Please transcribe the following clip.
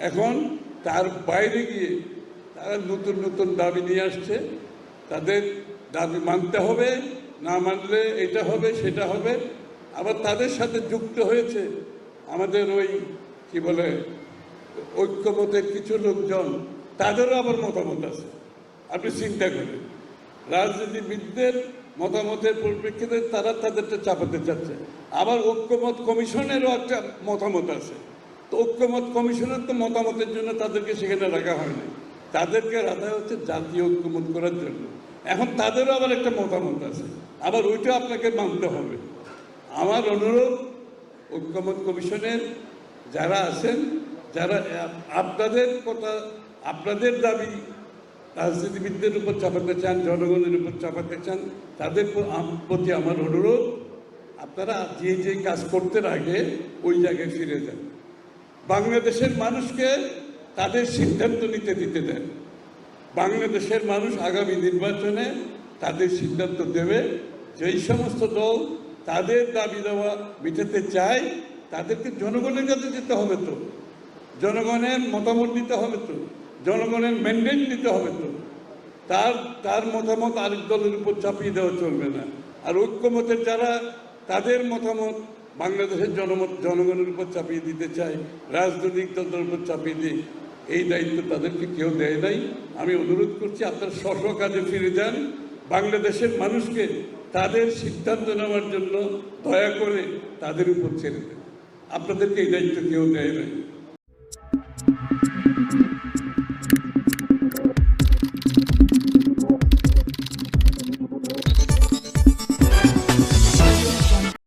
এখন তার বাইরে গিয়ে তারা নতুন নতুন দাবি নিয়ে আসছে। তাদের দাবি মানতে হবে, না মানলে এটা হবে, সেটা হবে। আবার তাদের সাথে যুক্ত হয়েছে আমাদের ওই, কি বলে, ঐক্যমতের কিছু লোকজন, তাদেরও আবার মতামত আছে। আপনি চিন্তা করেন, রাজনীতিবিদদের মতামতের পরিপ্রেক্ষিতে তারা তাদেরটা চাপাতে চাচ্ছে। আবার ঐক্যমত কমিশনেরও একটা মতামত আছে। তো ঐক্যমত কমিশনের তো মতামতের জন্য তাদেরকে সেখানে রাখা হয়নি। তাদেরকে রাখা হচ্ছে জাতীয় ঐক্যমত করার জন্য। এখন তাদেরও আবার একটা মতামত আছে। আবার ওইটা আপনাকে মানতে হবে। আমার অনুরোধ, ঐক্যমত কমিশনের যারা আছেন, যারা আপনাদের কথা, আপনাদের দাবি রাজনীতিবিদদের উপর চাপাতে চান, জনগণের উপর চাপাতে চান, তাদের প্রতি আমার অনুরোধ, আপনারা যে যে কাজ করতে আগে ওই জায়গায় ফিরে যান। বাংলাদেশের মানুষকে তাদের সিদ্ধান্ত নিতে, দিতে দেন। বাংলাদেশের মানুষ আগামী নির্বাচনে তাদের সিদ্ধান্ত দেবে। যেই সমস্ত দল তাদের দাবি দেওয়া মিটাতে চায়, তাদেরকে জনগণের কাছে যেতে হবে তো। জনগণের মতামত নিতে হবে তো। জনগণের ম্যান্ডেট নিতে হবে তো। তার তার মতামত আরেক দলের উপর চাপিয়ে দেওয়া চলবে না। আর ঐক্যমতের যারা তাদের মতামত বাংলাদেশের জনমত, জনগণের উপর চাপিয়ে দিতে চাই, রাজনৈতিক দলের উপর চাপিয়ে দিই, এই দায়িত্ব তাদেরকে কেউ দেয় নাই। আমি অনুরোধ করছি, আপনারা সশ কাজে ফিরে যান। বাংলাদেশের মানুষকে তাদের সিদ্ধান্ত নেওয়ার জন্য দয়া করে তাদের উপর ছেড়ে দেন। আপনাদেরকে এই দায়িত্ব কেউ দেয় নাই।